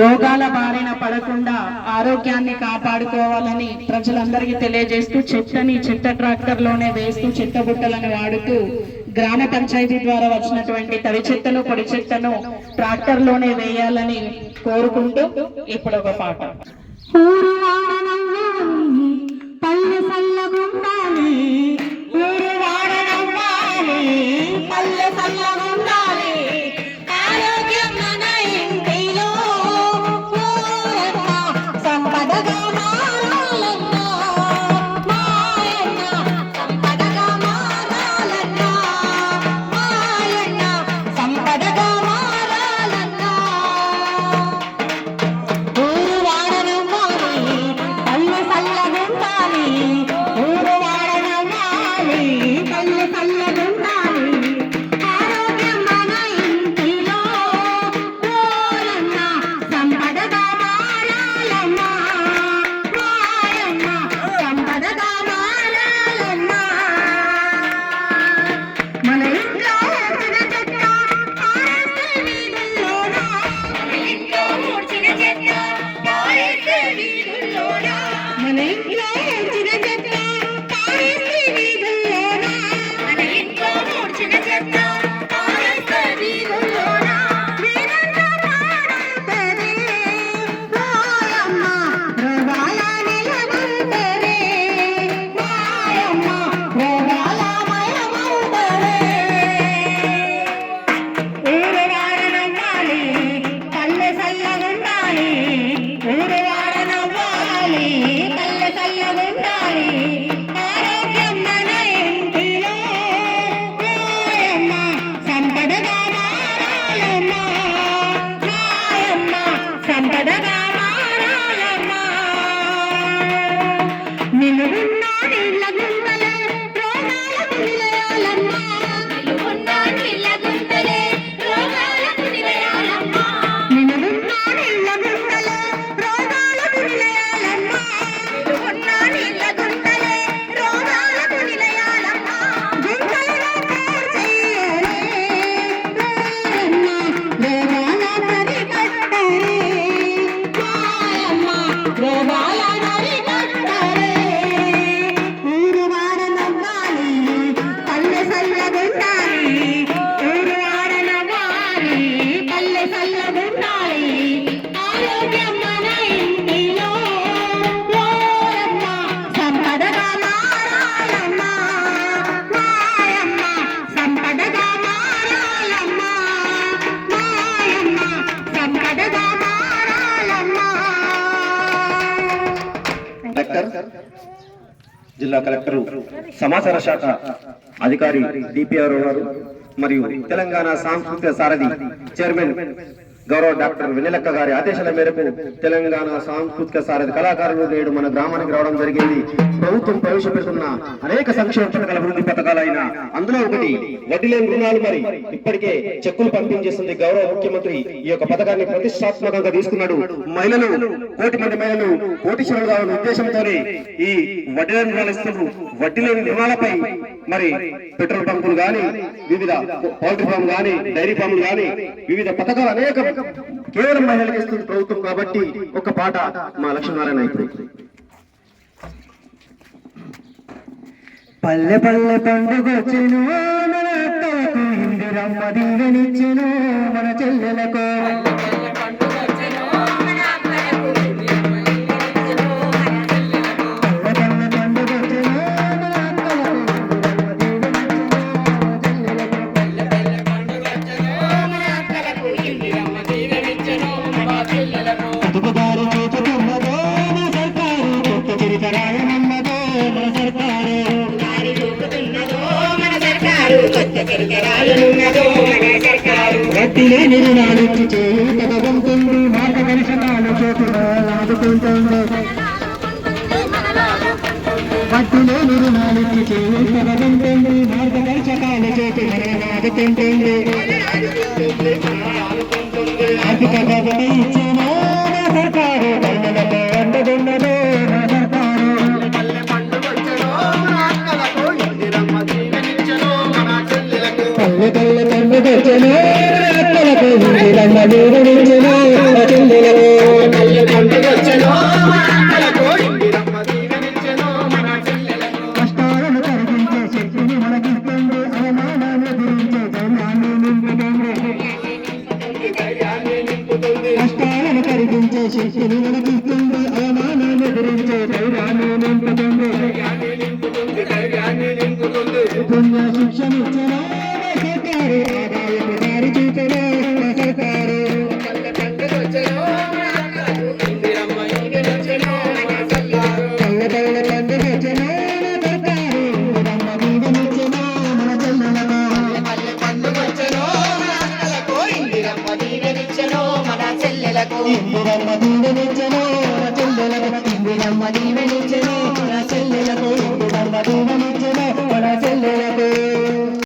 రోగాల బారిన పడకుండా ఆరోగ్యాన్ని కాపాడుకోవాలని ప్రజలందరికీ తెలియజేస్తూ చెత్తని చెత్త ట్రాక్టర్లోనే వేస్తూ చెత్త బుట్టలను వాడుతూ గ్రామ పంచాయతీ ద్వారా వచ్చినటువంటి తడి చెత్తను పొడి చెత్తను ట్రాక్టర్లోనే వేయాలని కోరుకుంటూ ఇప్పుడు ఒక పాట. మన జిల్లా కలెక్టర్ సమాచార శాఖ అధికారి డిపిఆర్ఓ గారు మరియు తెలంగాణ సాంస్కృతిక సారథి చైర్మన్ గౌరవ డాక్టర్ వెన్నెలక్క గారి ఆదేశాల మేరకు తెలంగాణ సాంస్కృతిక సారథి కళాకారులు నేడు మన గ్రామానికి రావడం జరిగింది. ప్రభుత్వం ప్రవేశపెడుతున్న అనేక సంక్షేమ పథకాల అభివృద్ధి పథకాలైన అందులో ఒకటి వడ్డీ లేని రుణాలు మరి. ఇప్పటికే చెక్కులు పంపించేస్తుంది గౌరవ ముఖ్యమంత్రి. ఈ యొక్క పథకాన్ని ప్రతిష్టాత్మకంగా తీసుకున్నాడు. మహిళలు కోటి మంది మహిళలు కోటీశ్వరులు కావాలనే ఉద్దేశంతోనే ఈ వడ్డీ లేని రుణాలు ఇస్తున్నారు. వడ్డీ లేని రుణాలపై మరి పెట్రోల్ పంపులు గాని వివిధ పౌల్ట్రీ ఫామ్ గాని డైరీ ఫామ్లు గాని వివిధ పథకాలు అనేక కేవలం మహిళలకు ఇస్తుంది ప్రభుత్వం కాబట్టి ఒక పాట మా లక్ష్మీనారాయణ ఇప్పుడు. పల్లె పల్లె పండుగొచ్చెను మన అక్కలకు ఇందిరమ్మ దీవెనిచ్చెను మన చెల్లెలకు. మన చెల్లెలకు బతుకుదారి చూచుతున్నదో మన సర్కారు. కొత్త చరిత్ర రాయనన్నదో మన సర్కారు. దారి చూపుతున్నదో మన సర్కారు కొత్త చరిత్ర రాయనున్నదో మన సర్కారు మార్గదర్శకాలు చేతులు. ఆదుకుంటుంది మార్గదర్శకాలు ఆదుకుంటుంది పుణ్య శిక్షణిచ్చిన ఇందిరమ్మ దీవెనించను నా చెల్లెలకు ఇందిరమ్మ దీవెనించను నా చెల్లెలకు ఇందిరమ్మ దీవెనించను నా చెల్లెలకు